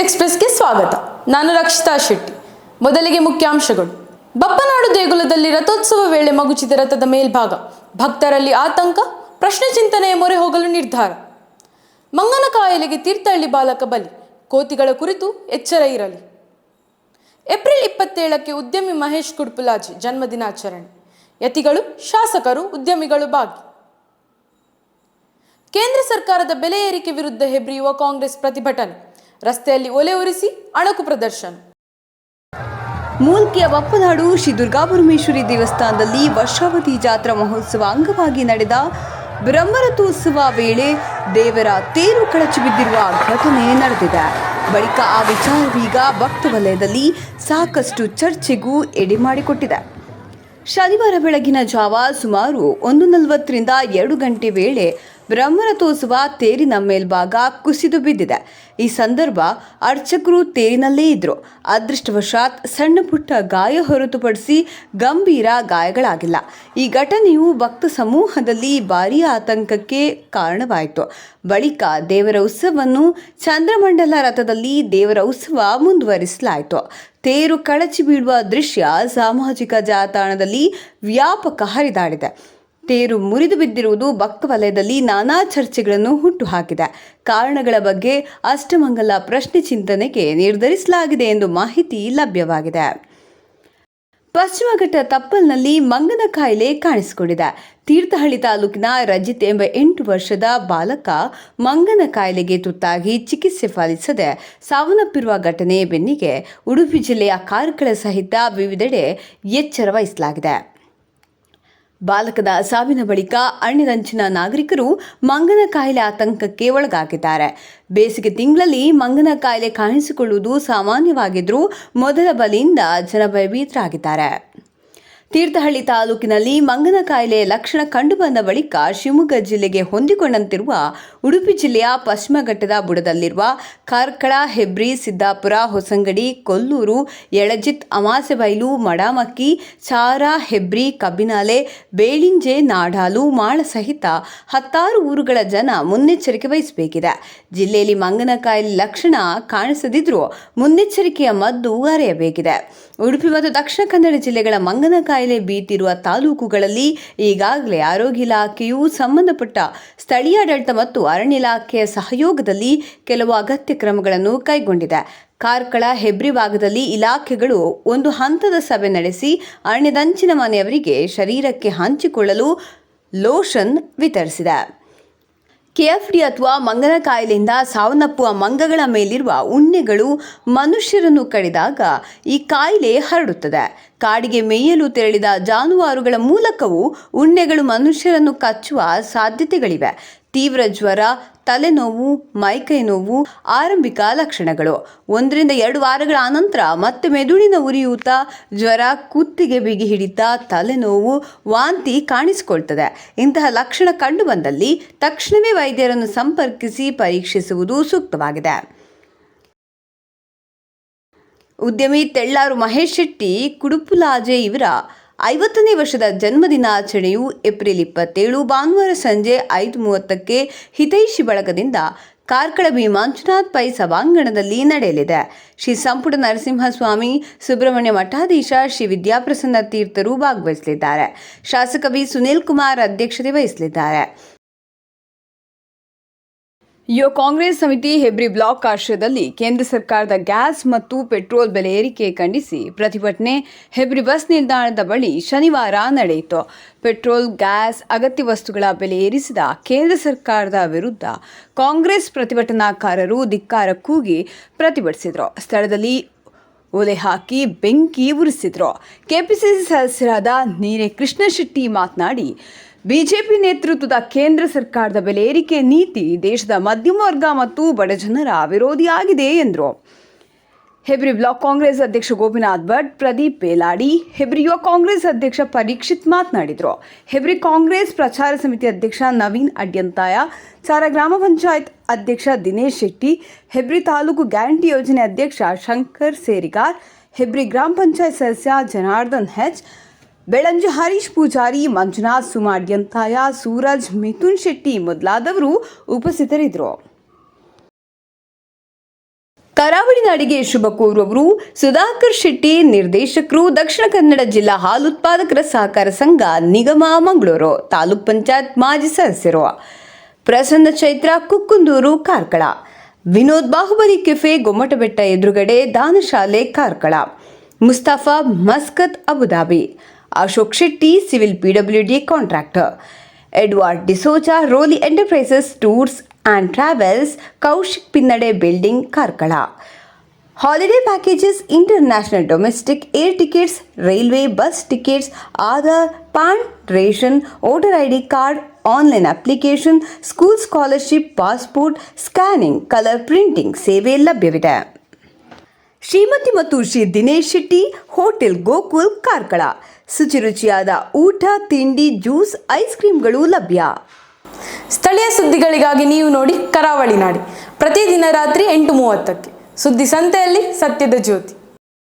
ಎಕ್ಸ್ಪ್ರೆಸ್ಗೆ ಸ್ವಾಗತ. ನಾನು ರಕ್ಷಿತಾ ಶೆಟ್ಟಿ. ಮೊದಲಿಗೆ ಮುಖ್ಯಾಂಶಗಳು. ಬಪ್ಪನಾಡು ದೇಗುಲದಲ್ಲಿ ರಥೋತ್ಸವ ವೇಳೆ ಮಗುಚಿದ ರಥದ ಮೇಲ್ಭಾಗ, ಭಕ್ತರಲ್ಲಿ ಆತಂಕ, ಪ್ರಶ್ನೆ ಚಿಂತನೆಯ ಮೊರೆ ಹೋಗಲು ನಿರ್ಧಾರ. ಮಂಗನ ಕಾಯಿಲೆಗೆ ತೀರ್ಥಹಳ್ಳಿ ಬಾಲಕ ಬಲಿ, ಕೋತಿಗಳ ಕುರಿತು ಎಚ್ಚರ ಇರಲಿ. ಏಪ್ರಿಲ್ ಇಪ್ಪತ್ತೇಳಕ್ಕೆ ಉದ್ಯಮಿ ಮಹೇಶ್ ಕುಡ್ಪುಲಾಜಿ ಜನ್ಮದಿನಾಚರಣೆ ಯತಿಗಳು, ಶಾಸಕರು, ಉದ್ಯಮಿಗಳು ಭಾಗಿ. ಕೇಂದ್ರ ಸರ್ಕಾರದ ಬೆಲೆ ಏರಿಕೆ ವಿರುದ್ಧ ಹೆಬ್ರಿಯುವ ಕಾಂಗ್ರೆಸ್ ಪ್ರತಿಭಟನೆ. ರಸ್ತೆಯಲ್ಲಿ ಒಲೆ ಉರಿಸಿ ಅಣಕು ಪ್ರದರ್ಶನ. ಮೂಲ್ಕಿಯ ಬಪ್ಪನಾಡು ಶ್ರೀ ದುರ್ಗಾಪರಮೇಶ್ವರಿ ದೇವಸ್ಥಾನದಲ್ಲಿ ವರ್ಷಾವತಿ ಜಾತ್ರಾ ಮಹೋತ್ಸವ ಅಂಗವಾಗಿ ನಡೆದ ಬ್ರಹ್ಮರಥೋತ್ಸವ ವೇಳೆ ದೇವರ ತೇರು ಕಳಚಿ ಬಿದ್ದಿರುವ ಘಟನೆ ನಡೆದಿದೆ. ಬಳಿಕ ಆ ವಿಚಾರವೀಗ ಭಕ್ತ ವಲಯದಲ್ಲಿ ಸಾಕಷ್ಟು ಚರ್ಚೆಗೂ ಎಡೆ ಮಾಡಿಕೊಟ್ಟಿದೆ. ಶನಿವಾರ ಬೆಳಗಿನ ಜಾವ ಸುಮಾರು ಒಂದು ನಲವತ್ತರಿಂದ ಎರಡು ಗಂಟೆ ವೇಳೆ ಬ್ರಹ್ಮರಥೋತ್ಸವ ತೇರಿನ ಮೇಲ್ಭಾಗ ಕುಸಿದು ಬಿದ್ದಿದೆ. ಈ ಸಂದರ್ಭ ಅರ್ಚಕರು ತೇರಿನಲ್ಲೇ ಇದ್ರು. ಅದೃಷ್ಟವಶಾತ್ ಸಣ್ಣ ಪುಟ್ಟ ಗಾಯ ಹೊರತುಪಡಿಸಿ ಗಂಭೀರ ಗಾಯಗಳಾಗಿಲ್ಲ. ಈ ಘಟನೆಯು ಭಕ್ತ ಸಮೂಹದಲ್ಲಿ ಭಾರೀ ಆತಂಕಕ್ಕೆ ಕಾರಣವಾಯಿತು. ಬಳಿಕ ದೇವರ ಉತ್ಸವವನ್ನು ಚಂದ್ರಮಂಡಲ ರಥದಲ್ಲಿ ದೇವರ ಉತ್ಸವ ಮುಂದುವರಿಸಲಾಯಿತು. ತೇರು ಕಳಚಿ ಬೀಳುವ ದೃಶ್ಯ ಸಾಮಾಜಿಕ ಜಾಲತಾಣದಲ್ಲಿ ವ್ಯಾಪಕ ಹರಿದಾಡಿದೆ. ತೇರು ಮುರಿದು ಬಿದ್ದಿರುವುದು ಭಕ್ತ ವಲಯದಲ್ಲಿ ನಾನಾ ಚರ್ಚೆಗಳನ್ನು ಹುಟ್ಟುಹಾಕಿದೆ. ಕಾರಣಗಳ ಬಗ್ಗೆ ಅಷ್ಟಮಂಗಲ ಪ್ರಶ್ನೆ ಚಿಂತನೆಗೆ ನಿರ್ಧರಿಸಲಾಗಿದೆ ಎಂದು ಮಾಹಿತಿ ಲಭ್ಯವಾಗಿದೆ. ಪಶ್ಚಿಮಘಟ್ಟ ತಪ್ಪಲ್ನಲ್ಲಿ ಮಂಗನ ಕಾಯಿಲೆ ಕಾಣಿಸಿಕೊಂಡಿದೆ. ತೀರ್ಥಹಳ್ಳಿ ತಾಲೂಕಿನ ರಜಿತ್ ಎಂಬ ಎಂಟು ವರ್ಷದ ಬಾಲಕ ಮಂಗನ ಕಾಯಿಲೆಗೆ ತುತ್ತಾಗಿ ಚಿಕಿತ್ಸೆ ಫಲಿಸದೆ ಸಾವನ್ನಪ್ಪಿರುವ ಘಟನೆ ಬೆನ್ನಿಗೆ ಉಡುಪಿ ಜಿಲ್ಲೆಯ ಕಾರ್ಕಳ ಸಹಿತ ವಿವಿಧೆಡೆ ಎಚ್ಚರ ವಹಿಸಲಾಗಿದೆ. ಬಾಲಕದ ಸಾವಿನ ಬಳಿಕ ಅಣ್ಣಿನಂಚಿನ ನಾಗರಿಕರು ಮಂಗನ ಕಾಯಿಲೆ ಆತಂಕಕ್ಕೆ ಒಳಗಾಗಿದ್ದಾರೆ. ಬೇಸಿಗೆ ತಿಂಗಳಲ್ಲಿ ಮಂಗನ ಕಾಯಿಲೆ ಕಾಣಿಸಿಕೊಳ್ಳುವುದು ಸಾಮಾನ್ಯವಾಗಿದ್ದರೂ ಮೊದಲ ಬಲಿಯಿಂದ ಜನ ಭಯಭೀತರಾಗಿದ್ದಾರೆ ತೀರ್ಥಹಳ್ಳಿ ತಾಲೂಕಿನಲ್ಲಿ ಮಂಗನ ಕಾಯಿಲೆಯ ಲಕ್ಷಣ ಕಂಡುಬಂದ ಬಳಿಕ ಶಿವಮೊಗ್ಗ ಜಿಲ್ಲೆಗೆ ಹೊಂದಿಕೊಂಡಂತಿರುವ ಉಡುಪಿ ಜಿಲ್ಲೆಯ ಪಶ್ಚಿಮಘಟ್ಟದ ಬುಡದಲ್ಲಿರುವ ಕಾರ್ಕಳ, ಹೆಬ್ರಿ, ಸಿದ್ದಾಪುರ, ಹೊಸಂಗಡಿ, ಕೊಲ್ಲೂರು ಎಳಜಿತ್ ಅಮಾಸೆಬೈಲು ಮಡಾಮಕ್ಕಿ, ಚಾರ, ಹೆಬ್ರಿ, ಕಬ್ಬಿನಾಲೆ, ಬೇಳಿಂಜೆ, ನಾಡಾಲು, ಮಾಳ ಸಹಿತ ಹತ್ತಾರು ಊರುಗಳ ಜನ ಮುನ್ನೆಚ್ಚರಿಕೆ ವಹಿಸಬೇಕಿದೆ. ಜಿಲ್ಲೆಯಲ್ಲಿ ಮಂಗನ ಕಾಯಿಲೆ ಲಕ್ಷಣ ಕಾಣಿಸದಿದ್ರೂ ಮುನ್ನೆಚ್ಚರಿಕೆಯ ಮದ್ದು ಅರೆಯಬೇಕಿದೆ. ಉಡುಪಿ ಮತ್ತು ದಕ್ಷಿಣ ಕನ್ನಡ ಜಿಲ್ಲೆಗಳ ಮಂಗನ ಕಾಯಿಲೆ ಬೀತಿರುವ ತಾಲೂಕುಗಳಲ್ಲಿ ಈಗಾಗಲೇ ಆರೋಗ್ಯ ಇಲಾಖೆಯು ಸಂಬಂಧಪಟ್ಟ ಸ್ಥಳೀಯ ಆಡಳಿತ ಮತ್ತು ಅರಣ್ಯ ಇಲಾಖೆಯ ಸಹಯೋಗದಲ್ಲಿ ಕೆಲವು ಅಗತ್ಯ ಕ್ರಮಗಳನ್ನು ಕೈಗೊಂಡಿದೆ. ಕಾರ್ಕಳ, ಹೆಬ್ರಿ ಭಾಗದಲ್ಲಿ ಇಲಾಖೆಗಳು ಒಂದು ಹಂತದ ಸಭೆ ನಡೆಸಿ ಅರಣ್ಯದಂಚಿನ ಮನೆಯವರಿಗೆ ಶರೀರಕ್ಕೆ ಹಂಚಿಕೊಳ್ಳಲು ಲೋಷನ್ ವಿತರಿಸಿದೆ. ಕೆಎಫ್ಡಿ ಅಥವಾ ಮಂಗನ ಕಾಯಿಲೆಯಿಂದ ಸಾವನ್ನಪ್ಪುವ ಮಂಗಗಳ ಮೇಲಿರುವ ಉಣ್ಣೆಗಳು ಮನುಷ್ಯರನ್ನು ಕಡಿದಾಗ ಈ ಕಾಯಿಲೆ ಹರಡುತ್ತದೆ. ಕಾಡಿಗೆ ಮೇಯಲು ತೆರಳಿದ ಜಾನುವಾರುಗಳ ಮೂಲಕವೂ ಉಣ್ಣೆಗಳು ಮನುಷ್ಯರನ್ನು ಕಚ್ಚುವ ಸಾಧ್ಯತೆಗಳಿವೆ. ತೀವ್ರ ಜ್ವರ, ತಲೆನೋವು ಮೈಕೈ ನೋವು ಆರಂಭಿಕ ಲಕ್ಷಣಗಳು. ಒಂದರಿಂದ ಎರಡು ವಾರಗಳ ಅನಂತರ ಮತ್ತೆ ಮೆದುಳಿನ ಉರಿಯೂತ, ಜ್ವರ, ಕುತ್ತಿಗೆ ಬಿಗಿ ಹಿಡಿತ, ತಲೆನೋವು, ವಾಂತಿ ಕಾಣಿಸಿಕೊಳ್ತದೆ. ಇಂತಹ ಲಕ್ಷಣ ಕಂಡುಬಂದಲ್ಲಿ ತಕ್ಷಣವೇ ವೈದ್ಯರನ್ನು ಸಂಪರ್ಕಿಸಿ ಪರೀಕ್ಷಿಸುವುದು ಸೂಕ್ತವಾಗಿದೆ. ಉದ್ಯಮಿ ತೆಳ್ಳಾರು ಮಹೇಶ್ ಶೆಟ್ಟಿ ಕುಡುಪುಲಾಜೆ ಇವರ ಐವತ್ತನೇ ವರ್ಷದ ಜನ್ಮದಿನಾಚರಣೆಯು ಏಪ್ರಿಲ್ ಇಪ್ಪತ್ತೇಳು, ಭಾನುವಾರ ಸಂಜೆ ಐದು ಮೂವತ್ತಕ್ಕೆ ಹಿತೈಷಿ ಬಳಗದಿಂದ ಕಾರ್ಕಳ ಬಿ ಮಂಜುನಾಥ್ ಪೈ ಸಭಾಂಗಣದಲ್ಲಿ ನಡೆಯಲಿದೆ. ಶ್ರೀ ಸಂಪುಟ ನರಸಿಂಹಸ್ವಾಮಿ, ಸುಬ್ರಹ್ಮಣ್ಯ ಮಠಾಧೀಶ, ಶ್ರೀ ವಿದ್ಯಾಪ್ರಸನ್ನ ತೀರ್ಥರು ಭಾಗವಹಿಸಲಿದ್ದಾರೆ. ಶಾಸಕ ಬಿ ಸುನೀಲ್ ಕುಮಾರ್ ಅಧ್ಯಕ್ಷತೆ ವಹಿಸಲಿದ್ದಾರೆ. ಯುವ ಕಾಂಗ್ರೆಸ್ ಸಮಿತಿ ಹೆಬ್ರಿ ಬ್ಲಾಕ್ ಆಶ್ರಯದಲ್ಲಿ ಕೇಂದ್ರ ಸರ್ಕಾರದ ಗ್ಯಾಸ್ ಮತ್ತು ಪೆಟ್ರೋಲ್ ಬೆಲೆ ಏರಿಕೆ ಖಂಡಿಸಿ ಪ್ರತಿಭಟನೆ ಹೆಬ್ರಿ ಬಸ್ ನಿಲ್ದಾಣದ ಬಳಿ ಶನಿವಾರ ನಡೆಯಿತು. ಪೆಟ್ರೋಲ್, ಗ್ಯಾಸ್, ಅಗತ್ಯ ವಸ್ತುಗಳ ಬೆಲೆ ಏರಿಸಿದ ಕೇಂದ್ರ ಸರ್ಕಾರದ ವಿರುದ್ಧ ಕಾಂಗ್ರೆಸ್ ಪ್ರತಿಭಟನಾಕಾರರು ಧಿಕ್ಕಾರ ಕೂಗಿ ಪ್ರತಿಭಟಿಸಿದರು. ಸ್ಥಳದಲ್ಲಿ ಒಲೆ ಹಾಕಿ ಬೆಂಕಿ ಉರಿಸಿದರು. ಕೆಪಿಸಿಸಿ ಸದಸ್ಯರಾದ ನೀರೆ ಕೃಷ್ಣಶೆಟ್ಟಿ ಮಾತನಾಡಿ ಬಿಜೆಪಿ ನೇತೃತ್ವದ ಕೇಂದ್ರ ಸರ್ಕಾರದ ಬೆಲೆ ಏರಿಕೆ ನೀತಿ ದೇಶದ ಮಧ್ಯಮ ವರ್ಗ ಮತ್ತು ಬಡಜನರ ವಿರೋಧಿಯಾಗಿದೆ ಎಂದರು. ಹೆಬ್ರಿ ಬ್ಲಾಕ್ ಕಾಂಗ್ರೆಸ್ ಅಧ್ಯಕ್ಷ ಗೋಪಿನಾಥ್ ಭಟ್, ಪ್ರದೀಪ್ ಪೇಲಾಡಿ ಹೆಬ್ರಿ ಯುವ ಕಾಂಗ್ರೆಸ್ ಅಧ್ಯಕ್ಷ ಪರೀಕ್ಷಿತ್ ಮಾತನಾಡಿದರು. ಹೆಬ್ರಿ ಕಾಂಗ್ರೆಸ್ ಪ್ರಚಾರ ಸಮಿತಿ ಅಧ್ಯಕ್ಷ ನವೀನ್ ಅಡ್ಯಂತಾಯ, ಚಾರ ಗ್ರಾಮ ಪಂಚಾಯತ್ ಅಧ್ಯಕ್ಷ ದಿನೇಶ್ ಶೆಟ್ಟಿ, ಹೆಬ್ರಿ ತಾಲೂಕು ಗ್ಯಾರಂಟಿ ಯೋಜನೆ ಅಧ್ಯಕ್ಷ ಶಂಕರ್ ಸೇರಿಗಾರ್, ಹೆಬ್ರಿ ಗ್ರಾಮ ಪಂಚಾಯತ್ ಸದಸ್ಯ ಜನಾರ್ದನ್ ಹೆಚ್ ಬೆಳಂಜ ಹರೀಶ್ ಪೂಜಾರಿ, ಮಂಜುನಾಥ್ ಸುಮಾಡ್ಯಂತಾಯ ಸೂರಜ್, ಮಿಥುನ್ ಶೆಟ್ಟಿ ಮೊದಲಾದವರು ಉಪಸ್ಥಿತರಿದ್ದರು. ಕರಾವಳಿ ನಾಡಿಗೆ ಶುಭ ಕೋರುವವರು ಸುಧಾಕರ್ ಶೆಟ್ಟಿ, ನಿರ್ದೇಶಕರು, ದಕ್ಷಿಣ ಕನ್ನಡ ಜಿಲ್ಲಾ ಹಾಲು ಉತ್ಪಾದಕರ ಸಹಕಾರ ಸಂಘ, ನಿಗಮ, ಮಂಗಳೂರು ತಾಲೂಕ್ ಪಂಚಾಯತ್ ಮಾಜಿ ಸದಸ್ಯರು. ಪ್ರಸನ್ನ ಚೈತ್ರ, ಕುಕ್ಕುಂದೂರು, ಕಾರ್ಕಳ. ವಿನೋದ್ ಬಾಹುಬಲಿ ಕೆಫೆ, ಗೊಮ್ಮಟಬೆಟ್ಟ ಎದುರುಗಡೆ Danashale, Karkala. Mustafa Muscat Abu Dhabi Ashok Shetty civil PWD contractor Edward D'Souza Roli enterprises tours and travels Kaushik ಪಿನ್ನಡೆ building Karkala holiday packages international domestic air tickets railway bus tickets Aadhaar PAN ration voter I D card online application school scholarship passport scanning colour printing ಸೇವೆ ಲಭ್ಯವಿದೆ ಶ್ರೀಮತಿ ಮತ್ತು Shri Dinesh Shetty, hotel Gokul, Karkala. ಶುಚಿರುಚಿಯಾದ ಊಟ, ತಿಂಡಿ, juice, ice ಕ್ರೀಮ್ಗಳು ಲಭ್ಯ. ಸ್ಥಳೀಯ ಸುದ್ದಿಗಳಿಗಾಗಿ ನೀವು ನೋಡಿ ಕರಾವಳಿ ನಾಡಿ. ಪ್ರತಿದಿನ ರಾತ್ರಿ ಎಂಟು ಮೂವತ್ತಕ್ಕೆ. ಸುದ್ದಿ ಸಂತೆಯಲ್ಲಿ ಸತ್ಯದ ಜ್ಯೋತಿ.